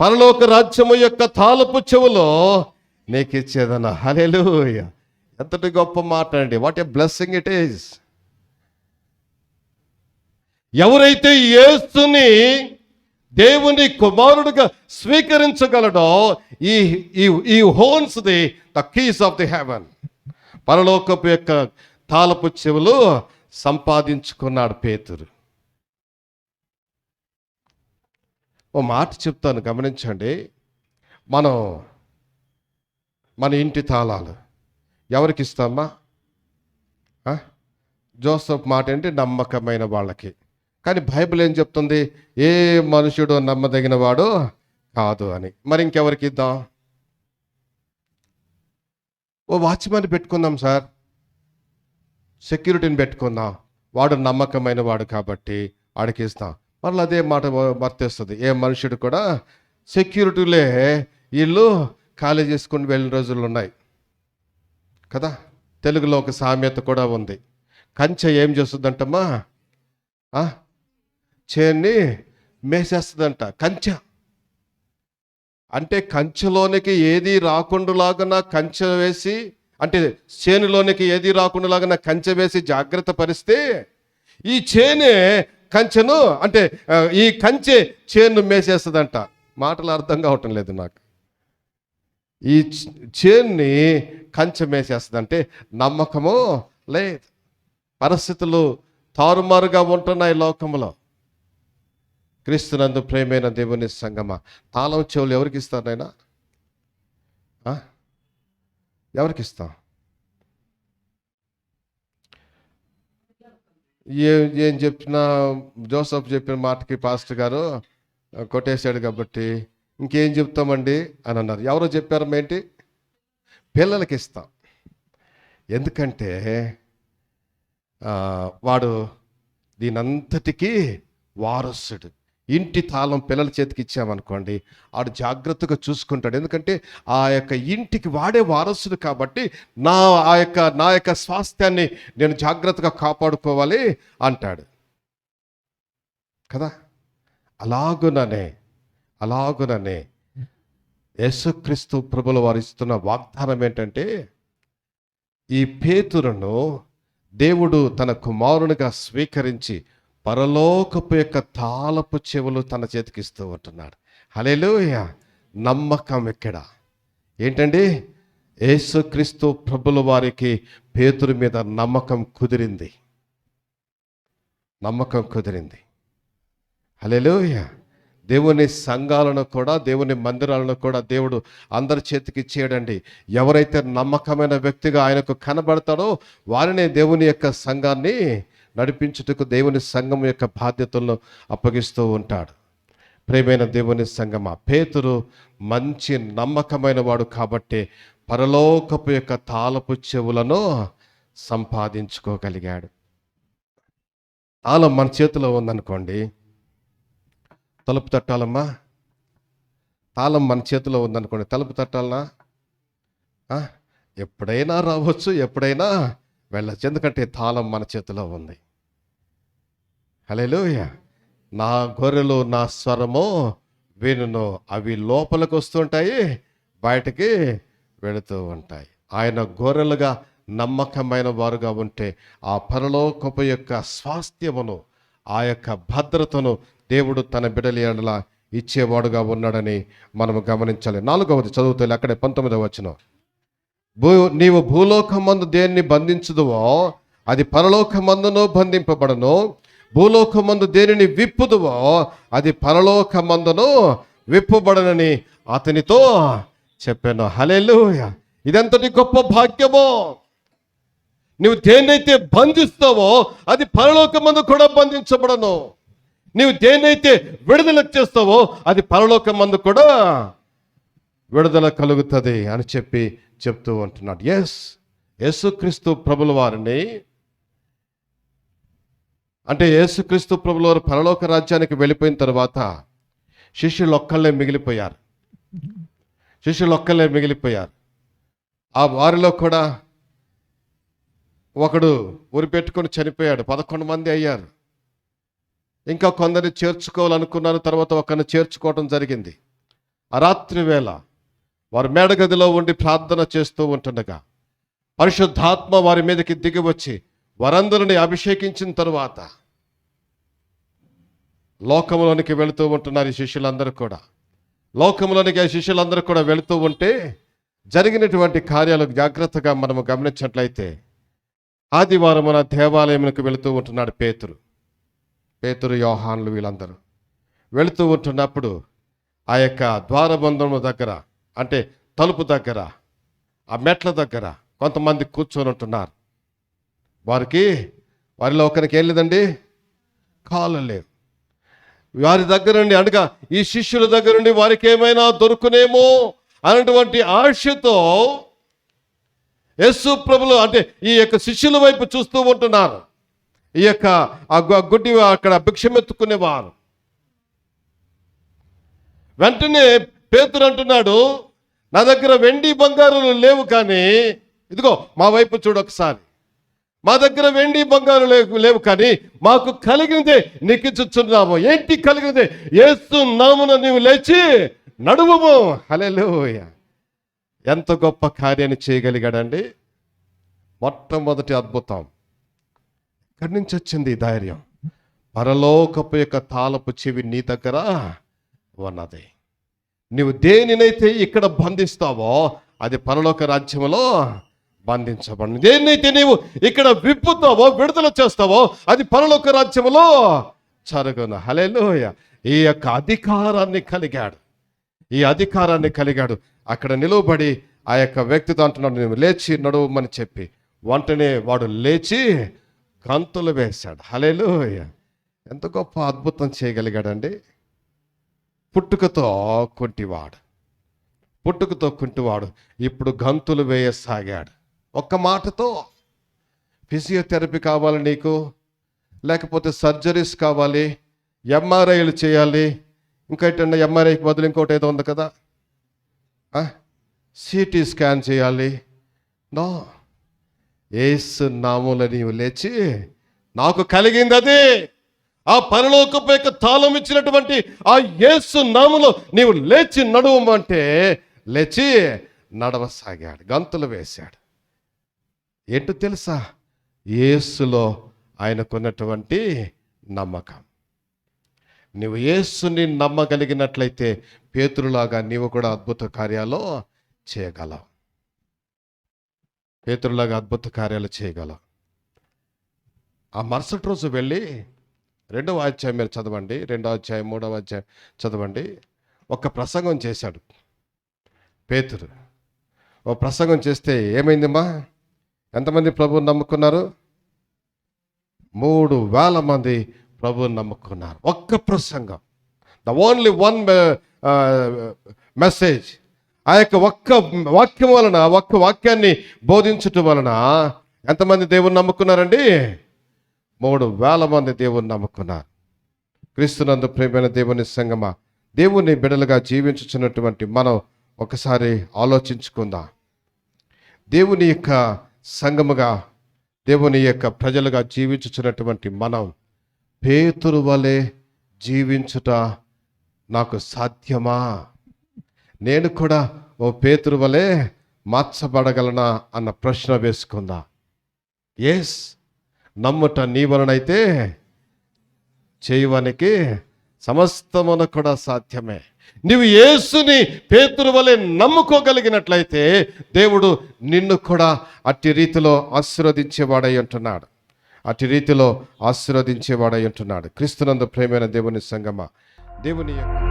పరలోక రాజ్యము యొక్క తాలపు చెవులో నీకు ఇచ్చేదన్న హలెలూయ ఎంతటి గొప్ప మాట అండి. What a blessing it is ఎవరైతే యేసుని దేవుని కుమారుడుగా స్వీకరించగలడో ఈ ఈ ఈ owns the the keys of the heaven పరలోకపు యొక్క తాలపు చెవులు సంపాదించుకున్నాడు పేతురు. ఓ మాట చెప్తాను గమనించండి. మనం మన ఇంటి తాళాలు ఎవరికి ఇస్తామా జోసఫ్ మాట ఏంటి? నమ్మకమైన వాళ్ళకి. కానీ బైబిల్ ఏం చెప్తుంది? ఏ మనుషుడు నమ్మదగిన వాడు కాదు అని. మరి ఇంకెవరికి ఇద్దాం? ఓ వాచ్మెన్ పెట్టుకుందాం సార్. సెక్యూరిటీని పెట్టుకుందాం. వాడు నమ్మకమైన వాడు కాబట్టి వాడికి ఇస్తాం. మళ్ళీ అదే మాట వర్తిస్తుంది. ఏ మనుషుడు కూడా సెక్యూరిటీలే వీళ్ళు ఖాళీ చేసుకుని వెళ్ళిన రోజులు ఉన్నాయి. కదా? తెలుగులో ఒక సామెత కూడా ఉంది. కంచె ఏం చేస్తుందంటమ్మా? చేన్ని మేసేస్తుందంట. కంచె. అంటే కంచెలోనికి ఏది రాకుండాలాగా కంచె వేసి అంటే చేనులోనికి ఏది రాకుండాలాగా కంచె వేసి జాగ్రత్త పరిస్తే ఈ చేనే కంచెను అంటే ఈ కంచె చేను మేసేస్తుందంట. మాటలు అర్థం కావటం లేదు నాకు. ఈ చేన్ని కంచె మేసేస్తుందంటే నమ్మకము లేదు. పరిస్థితులు తారుమారుగా ఉంటున్నాయి లోకంలో. క్రీస్తునందు ప్రేమైన దేవుని సంగమ. తాళం చెవులు ఎవరికి ఇస్తారు నాయనా? ఎవరికి ఇస్తాం? ఏం ఏం చెప్పినా జోసఫ్ చెప్పిన మాటకి పాస్టర్ గారు కొట్టేశాడు కాబట్టి ఇంకేం చెప్తామండి అని అన్నారు. ఎవరో చెప్పారు ఏంటి? పిల్లలకి ఇస్తాం. ఎందుకంటే వాడు దీనంతటికీ వారసుడు. ఇంటి తాళం పిల్లల చేతికి ఇచ్చామనుకోండి ఆడు జాగ్రత్తగా చూసుకుంటాడు. ఎందుకంటే ఆ యొక్క ఇంటికి వాడే వారసుడు కాబట్టి నా ఆ యొక్క నా యొక్క స్వాస్థ్యాన్ని నేను జాగ్రత్తగా కాపాడుకోవాలి అంటాడు. కదా? అలాగుననే అలాగుననే యేసుక్రీస్తు ప్రభుల వారు ఇస్తున్న వాగ్దానం ఏంటంటే ఈ పేతురును దేవుడు తన కుమారునిగా స్వీకరించి పరలోకపు యొక్క తాళపు చెవులు తన చేతికి ఇస్తూ ఉంటున్నాడు. హలేలుయ నమ్మకం ఎక్కడ? ఏంటండి? యేసుక్రీస్తు ప్రభుల వారికి పేతురు మీద నమ్మకం కుదిరింది. నమ్మకం కుదిరింది. హలేలుయ దేవుని సంఘాలను కూడా దేవుని మందిరాలను కూడా దేవుడు అందరి చేతికి ఇచ్చేయడండి. ఎవరైతే నమ్మకమైన వ్యక్తిగా ఆయనకు కనబడతాడో వారినే దేవుని యొక్క సంఘాన్ని నడిపించుటకు దేవుని సంఘం యొక్క బాధ్యతలను అప్పగిస్తూ ఉంటాడు. ప్రేమైన దేవుని సంగమ పేతురు మంచి నమ్మకమైన వాడు కాబట్టి పరలోకపు యొక్క తాళపు చెవులను సంపాదించుకోగలిగాడు. తాళం మన చేతిలో ఉందనుకోండి. తలుపు తట్టాలమ్మా. తాళం మన చేతిలో ఉందనుకోండి. తలుపు తట్టాలనా? ఎప్పుడైనా రావచ్చు ఎప్పుడైనా వెళ్ళచ్చు. ఎందుకంటే తాళం మన చేతిలో ఉంది. హలో నా గొర్రెలు నా స్వరము వినును అవి లోపలికి వస్తుంటాయి బయటికి వెళుతూ ఉంటాయి. ఆయన గొర్రెలుగా నమ్మకమైన వారుగా ఉంటే ఆ పరలోకపు యొక్క స్వాస్థ్యమును ఆ యొక్క భద్రతను దేవుడు తన బిడలి ఎడల ఇచ్చేవాడుగా ఉన్నాడని మనం గమనించాలి. నాలుగవది చదువుతుంది అక్కడే పంతొమ్మిదవ వచనం. భూ నీవు భూలోకమందు దేన్ని బంధించుదువో అది పరలోకమందును బంధింపబడను. భూలోకమందు దేనిని విప్పుదువో అది పరలోకమందును విప్పుబడనని అతనితో చెప్పాను. హలేలు ఇదెంతటి గొప్ప భాగ్యమో! నువ్వు దేన్నైతే బంధిస్తావో అది పరలోకమందు కూడా బంధించబడను. నీవు దేన్నైతే విడుదల చేస్తావో అది పరలోకమందు కూడా విడుదల కలుగుతుంది అని చెప్పి చెప్తూ ఉంటున్నాడు. ఎస్ యేసుక్రీస్తు ప్రభుల వారిని అంటే యేసుక్రీస్తు ప్రభుల వారు పరలోక రాజ్యానికి వెళ్ళిపోయిన తర్వాత శిష్యులు ఒక్కళ్ళే మిగిలిపోయారు. శిష్యులు ఒక్కళ్ళే మిగిలిపోయారు. ఆ వారిలో కూడా ఒకడు ఉరి పెట్టుకొని చనిపోయాడు. పదకొండు మంది అయ్యారు. ఇంకా కొందరిని చేర్చుకోవాలనుకున్నారు తర్వాత ఒకరిని చేర్చుకోవడం జరిగింది. ఆ రాత్రి వేళ వారు మేడగదిలో ఉండి ప్రార్థన చేస్తూ ఉంటుండగా పరిశుద్ధాత్మ వారి మీదకి దిగి వచ్చి వారందరిని అభిషేకించిన తరువాత లోకంలోనికి వెళుతూ ఉంటున్నారు ఈ శిష్యులందరూ కూడా. లోకంలోనికి ఆ శిష్యులందరూ కూడా వెళుతూ ఉంటే జరిగినటువంటి కార్యాలు జాగ్రత్తగా మనము గమనించినట్లయితే ఆదివారమున దేవాలయమునకు వెళుతూ ఉంటున్నాడు పేతురు. పేతురు యోహాన్లు వీళ్ళందరూ వెళుతూ ఉంటున్నప్పుడు ఆ యొక్క ద్వారబంధము దగ్గర అంటే తలుపు దగ్గర ఆ మెట్ల దగ్గర కొంతమంది కూర్చొని ఉంటున్నారు. వారికి వారిలో ఒకరికి ఏం లేదండి? కాళ్ళు లేవు వారి దగ్గర నుండి అనగా ఈ శిష్యుల దగ్గర నుండి వారికి ఏమైనా దొరుకునేమో అనేటువంటి ఆశతో యస్సు ప్రభులు అంటే ఈ యొక్క శిష్యుల వైపు చూస్తూ ఉంటున్నారు. ఈ యొక్క ఆ గుడ్డి అక్కడ భిక్షమెత్తుకునేవారు. వెంటనే పేతురు అంటున్నాడు నా దగ్గర వెండి బంగారులు లేవు కానీ ఇదిగో మా వైపు చూడు ఒకసారి. మా దగ్గర వెండి బంగారు లేవు లేవు కానీ మాకు కలిగినదే నీకు ఇచ్చుచున్నాము ఏంటి కలిగినదే? ఏసు నామున నీవు లేచి నడువుము. హల్లెలూయ. ఎంత గొప్ప కార్యాన్ని చేయగలిగాడండి. మొట్టమొదటి అద్భుతం. ఎక్కడి నుంచి వచ్చింది ధైర్యం? పరలోకపు యొక్క తాళపు చెవి నీ దగ్గర ఉన్నది. నువ్వు దేనినైతే ఇక్కడ బంధిస్తావో అది పరలోక రాజ్యములో బంధించబడి దేన్నైతే నీవు ఇక్కడ విప్పుతావో విడుదల చేస్తావో అది పరలోక రాజ్యములో జరుగును. హలేలోయ ఈ యొక్క అధికారాన్ని కలిగాడు. ఈ అధికారాన్ని కలిగాడు. అక్కడ నిలువబడి ఆ యొక్క వ్యక్తితో అంటున్నాడు నువ్వు లేచి నడువమని చెప్పి. వెంటనే వాడు లేచి గంతులు వేశాడు. హలేలోయ ఎంత గొప్ప అద్భుతం చేయగలిగాడండి. పుట్టుకతో కుంటివాడు పుట్టుకతో కుంటివాడు ఇప్పుడు గంతులు వేయసాగాడు. ఒక్క మాటతో ఫిజియోథెరపీ కావాలి నీకు లేకపోతే సర్జరీస్ కావాలి ఎంఆర్ఐలు చేయాలి. ఇంకేటన్నా ఎంఆర్ఐకి బదులు ఇంకోటి ఏదో ఉంది కదా? సిటీ స్కాన్ చేయాలి. నో. ఏసు నాముల నీవు లేచి నాకు కలిగింది అది ఆ పరలోకపు యొక్క తాళం ఇచ్చినటువంటి ఆ యేసు నామలో నీవు లేచి నడువమంటే లేచి నడవసాగాడు గంతులు వేశాడు. ఏంటో తెలుసా? యేసులో ఆయనకున్నటువంటి నమ్మకం. నువ్వు యేసుని నమ్మగలిగినట్లయితే పేతురులాగా నీవు కూడా అద్భుత కార్యాలు చేయగలవు. పేతురులాగా అద్భుత కార్యాలు చేయగలవు. ఆ మరుసటి రోజు వెళ్ళి రెండవ అధ్యాయం మీరు చదవండి. రెండవ అధ్యాయం మూడవ అధ్యాయం చదవండి. ఒక ప్రసంగం చేశాడు పేతురు. ఓ ప్రసంగం చేస్తే ఏమైందమ్మా? ఎంతమంది ప్రభువుని నమ్ముకున్నారు? మూడు వేల మంది ప్రభువుని నమ్ముకున్నారు. ఒక్క ప్రసంగం. ద ఓన్లీ వన్ మెసేజ్ ఆ యొక్క ఒక్క వాక్యం వలన ఒక్క వాక్యాన్ని బోధించటం వలన ఎంతమంది దేవుని నమ్ముకున్నారండి? మూడు వేల మంది దేవుని నమ్ముకున్నారు. క్రీస్తునందు ప్రేమైన దేవుని సంగమ దేవుని బిడలుగా జీవించుచున్నటువంటి మనం ఒకసారి ఆలోచించుకుందాం. దేవుని యొక్క సంగముగా దేవుని యొక్క ప్రజలుగా జీవించుచున్నటువంటి మనం పేతురు వలె జీవించుట నాకు సాధ్యమా? నేను కూడా ఓ పేతురు వలె మార్చబడగలనా? అన్న ప్రశ్న వేసుకుందా. ఎస్ నమ్ముట నీ వలనైతే చేయవానికి సమస్తమున కూడా సాధ్యమే. నీవు యేసుని పేతురు వలె నమ్ముకోగలిగినట్లయితే దేవుడు నిన్ను కూడా అట్టి రీతిలో ఆశీర్వదించేవాడై ఉంటున్నాడు అట్టి రీతిలో ఆశీర్వదించేవాడై ఉంటున్నాడు క్రీస్తునందు ప్రేమైన దేవుని సంగమ దేవుని యొక్క